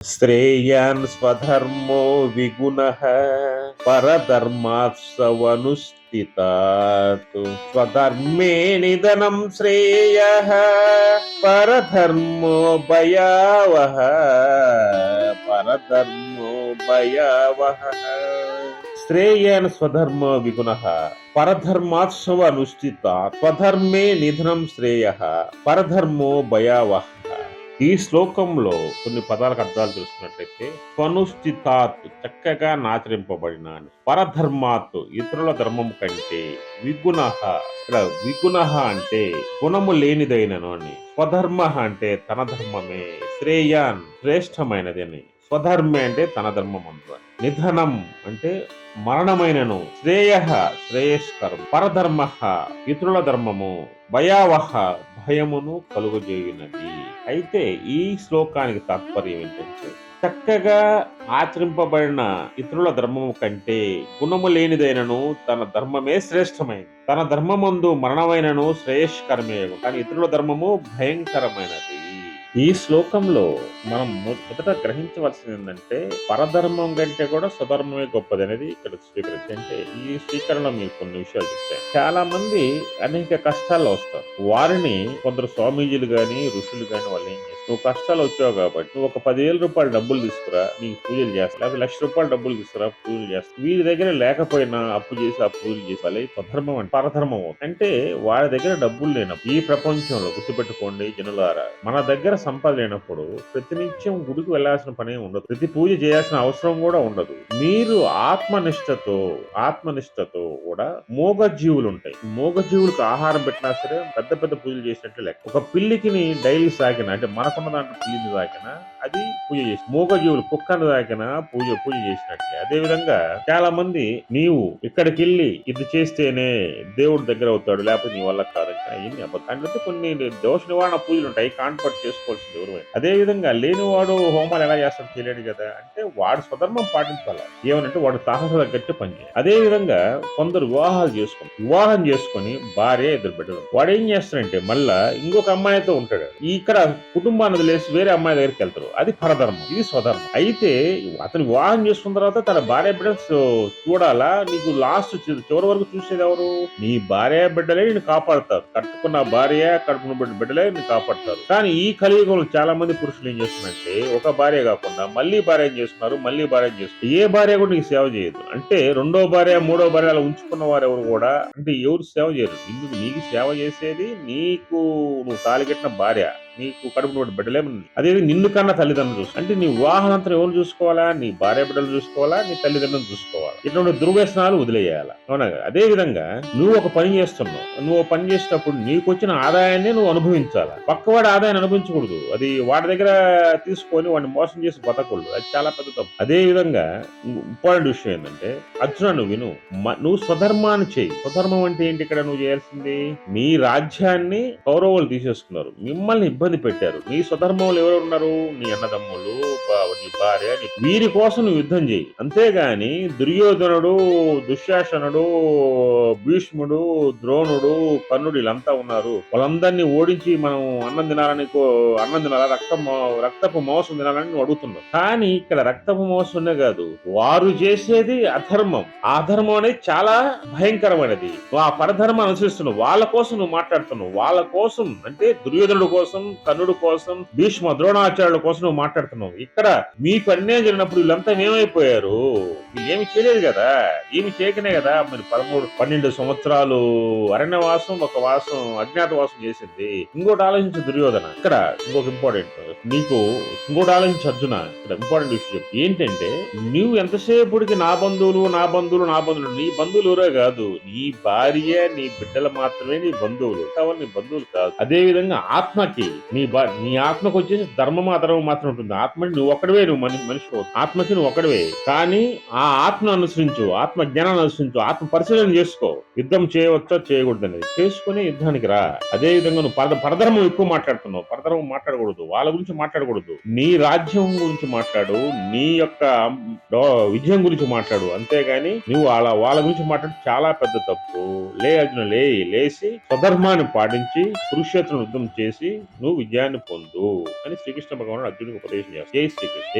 శ్రేయాన్ స్వధర్మో విగుణః పరధర్మాత్సవనుష్ఠితాత్ స్వధర్మే నిధనం శ్రేయః పరధర్మో భయావహ పరధర్మో భయావహ శ్రేయాన్ స్వధర్మో విగుణ పరధర్మాత్సవ అనుష్ఠిత స్వధర్మే నిధనం శ్రేయ పరధర్మో భయావహ ఈ శ్లోకంలో కొన్ని పదాలకు అర్థాలు తెలుసుకున్నట్లయితే స్వనుష్ఠితాత్ చక్కగా నాచరింపబడిన పరధర్మాత్ ఇతరుల ధర్మం కంటే విగుణ ఇక్కడ విగుణ అంటే గుణము లేనిదైనను అని స్వధర్మ అంటే తన ధర్మమే శ్రేయాన్ శ్రేష్టమైనది అని. స్వధర్మే అంటే తన ధర్మం అందు నిధనం అంటే మరణమైనను. శ్రేయ శ్రేయస్కరం. పరధర్మ ఇతరుల ధర్మము. భయావహ భయమును కలుగజేయునది. అయితే ఈ శ్లోకానికి తాత్పర్యం ఏంటంటే చక్కగా ఆచరింపబడిన ఇతరుల ధర్మము కంటే గుణము లేనిదైనను తన ధర్మమే శ్రేష్టమైనది. తన ధర్మమందు మరణమైనను శ్రేయస్కరమే కానీ ఇతరుల ధర్మము భయంకరమైనది. ఈ శ్లోకంలో మనం మొదట గ్రహించవలసింది ఏంటంటే పరధర్మం కంటే కూడా స్వధర్మమే గొప్పది అనేది ఇక్కడ స్వీకరించి అంటే ఈ స్వీకరణలో మీకు కొన్ని విషయాలు చెప్తాయి చాలా మంది అనేక కష్టాల్లో వస్తారు. వారిని కొందరు స్వామీజీలు కానీ ఋషులు కానీ వాళ్ళు ఏం చేస్తారు? నువ్వు కష్టాలు వచ్చావు కాబట్టి నువ్వు ఒక పదివేల రూపాయలు డబ్బులు తీసుకురా నీకు పూజలు చేస్తా లేకపోతే లక్ష రూపాయలు డబ్బులు తీసుకురా పూజలు చేస్తా. వీరి దగ్గర లేకపోయినా అప్పు చేసి ఆ పూజలు చేసి స్వధర్మం అంటే పరధర్మం అంటే వారి దగ్గర డబ్బులు లేనప్పుడు ఈ ప్రపంచంలో గుర్తుపెట్టుకోండి జనులారా మన దగ్గర సంపద లేనప్పుడు ప్రతినిత్యం గుడికి వెళ్ళాల్సిన పని ఉండదు. ప్రతి పూజ చేయాల్సిన అవసరం కూడా ఉండదు. మీరు ఆత్మనిష్టతో ఆత్మనిష్టతో కూడా మోగ జీవులు ఉంటాయి. మోగ జీవులకు ఆహారం పెట్టినా సరే పెద్ద పెద్ద పూజలు చేసినట్టు లెక్క. ఒక పిల్లికిని డైలీ సాగిన అంటే మనకున్న దాంట్లో పిల్లిని సాకిన అది పూజ చేసి మోగ జీవులు కుక్కను సాకిన పూజ పూజ చేసినట్లే. అదే విధంగా చాలా మంది నీవు ఇక్కడికి వెళ్ళి ఇది చేస్తేనే దేవుడి దగ్గర అవుతాడు లేకపోతే నీ వల్ల కాదు అయ్యింది అబద్ధాలు. కొన్ని దోష నివారణ పూజలు ఉంటాయి కాన్ఫర్ట్ చేసుకోవాల్సింది ఎవరు అదే విధంగా లేనివాడు హోమాలు ఎలా చేస్తాడు తెలియడు కదా. అంటే వాడు స్వధర్మం పాటించాలి? ఏమనంటే వాడు సాహస తగ్గట్టు పని చేయాలి. అదే విధంగా కొందరు వివాహాలు చేసుకుని వివాహం చేసుకొని భార్య ఇద్దరు బిడ్డలు. వాడు ఏం చేస్తాడంటే మళ్ళా ఇంకొక అమ్మాయితో ఉంటాడు. ఇక్కడ కుటుంబాన్ని వదిలేసి వేరే అమ్మాయి దగ్గరికి వెళ్తారు. అది పరధర్మం. ఇది స్వధర్మం. అయితే అతను వివాహం చేసుకున్న తర్వాత తన భార్య బిడ్డలు చూడాలా? నీకు లాస్ట్ చివరి వరకు చూసేది ఎవరు? నీ భార్య బిడ్డలే నేను కాపాడుతారు. కట్టుకున్న భార్య కట్టుకున్న బిడ్డ- బిడ్డలే నేను కాపాడుతారు. కానీ ఈ కలియుగంలో చాలా మంది పురుషులు ఏం చేస్తున్నారంటే ఒక భార్య కాకుండా మళ్ళీ భార్య చేస్తున్నారు మళ్ళీ భార్య చేస్తున్నారు? ఏ భార్య కూడా నీకు సేవ చేయదు. అంటే రెండో భార్య మూడో భార్య అలా ఉంచుకున్న వారు ఎవరు కూడా అంటే ఎవరు సేవ చేయరు. ఇందుకు నీకు సేవ చేసేది నీకు నువ్వు తాలికెట్టిన భార్య. నీకు కడుపు బిడ్డలేమని అదే నిన్ను కన్నా తల్లిదండ్రులు చూసుకో. అంటే నీ వివాహానంతరం ఎవరు చూసుకోవాలా? నీ భార్య బిడ్డలు చూసుకోవాలా? నీ తల్లిదండ్రులు చూసుకోవాలా? ఇటువంటి దుర్వ్యసనాలు వదిలేయాలి? అవునా అదే విధంగా నువ్వు ఒక పని చేస్తున్నావు. నువ్వు పని చేసినప్పుడు నీకు వచ్చిన ఆదాయాన్ని నువ్వు అనుభవించాలి? పక్కవాడి ఆదాయాన్ని అనుభవించకూడదు. అది వాడి దగ్గర తీసుకొని వాడిని మోసం చేసి బతకూడదు. అది చాలా పెద్ద తప్పు. అదే విధంగా ఇంపార్టెంట్ విషయం ఏంటంటే అర్జున నువ్వు విను. మ- నువ్వు స్వధర్మాన్ని చేయి. స్వధర్మం అంటే ఏంటి ఇక్కడ నువ్వు చేయాల్సింది? మీ రాజ్యాన్ని కౌరవులు తీసేసుకున్నారు. మిమ్మల్ని ఇబ్బంది పెట్టారు. నీ స్వధర్మంలో ఎవరు ఉన్నారు నీ అన్నదమ్ములు నీ భార్య వీరి కోసం నువ్వు యుద్ధం చేయి. అంతేగాని దుర్యోధనుడు దుశ్శాసనుడు భీష్ముడు ద్రోణుడు కర్ణుడు వీళ్ళంతా ఉన్నారు. వాళ్ళందరినీ ఓడించి మనం అన్నం తినాలని కో- అన్నం తినాలా? రక్తం రక్తపు మోసం తినాలని నువ్వు అడుగుతున్నావు. కానీ ఇక్కడ రక్తపు మోసమే కాదు. వారు చేసేది అధర్మం. ఆ అధర్మం అనేది చాలా భయంకరమైనది. ఆ పరధర్మం అనుసరిస్తున్నావు. వాళ్ళ కోసం నువ్వు మాట్లాడుతున్నావు. వాళ్ళ కోసం అంటే దుర్యోధనుడు కోసం కర్ణుడు కోసం భీష్మ ద్రోణాచార్యుల కోసం నువ్వు మాట్లాడుతున్నావు. ఇక్కడ మీకు అన్యాయం జరిగినప్పుడు వీళ్ళంతా ఏమైపోయారు? ఏమి చేయలేదు కదా. ఏమి చేయకనే కదా. మరి పదమూడు పన్నెండు సంవత్సరాలు అరణ్యవాసం ఒక వాసం అజ్ఞాతవాసం చేసింది. ఇంకోటి ఆలోచించు దుర్యోధన. ఇక్కడ ఇంకొక ఇంపార్టెంట్ నీకు ఇంకోటి ఆలోచించు అర్జున. ఇక్కడ ఇంపార్టెంట్ విషయం ఏంటంటే నువ్వు ఎంతసేపుడికి నా బంధువులు నా బంధువులు నా బంధువులు? నీ బంధువులు ఎవరో కాదు. నీ భార్య నీ బిడ్డలు మాత్రమే నీ బంధువులు. కావాలి నీ బంధువులు కాదు. అదే విధంగా ఆత్మకి నీ బా నీ ఆత్మకు వచ్చేసి ధర్మం అధర్మం మాత్రం ఉంటుంది. ఆత్మకి నువ్వు ఒక్కడవే నువ్వు మనిషి ఆత్మకి నువ్వు ఒక్కడవే. కానీ ఆ ఆత్మ అనుసరించు ఆత్మ జ్ఞానాన్ని అనుసరించు ఆత్మ పరిశీలన చేసుకో. యుద్ధం చేయవచ్చో చేయకూడదు అనేది చేసుకుని యుద్ధానికి రా. అదే విధంగా నువ్వు పరద పరధర్మం ఎక్కువ మాట్లాడుతున్నావు. పరధర్మం మాట్లాడకూడదు. వాళ్ళ గురించి మాట్లాడకూడదు. నీ రాజ్యం గురించి మాట్లాడు. నీ యొక్క విజయం గురించి మాట్లాడు. అంతేగాని నువ్వు వాళ్ళ వాళ్ళ గురించి మాట్లాడు. చాలా పెద్ద తప్పు. లే అర్జున లే. లేచి స్వధర్మాన్ని పాటించి కురుక్షేత్రం యుద్ధం చేసి నువ్వు విజయాన్ని పొందు అని శ్రీకృష్ణ భగవానుడు అర్జునుడికి ఉపదేశం చేస్తాడు. జై శ్రీకృష్ణ.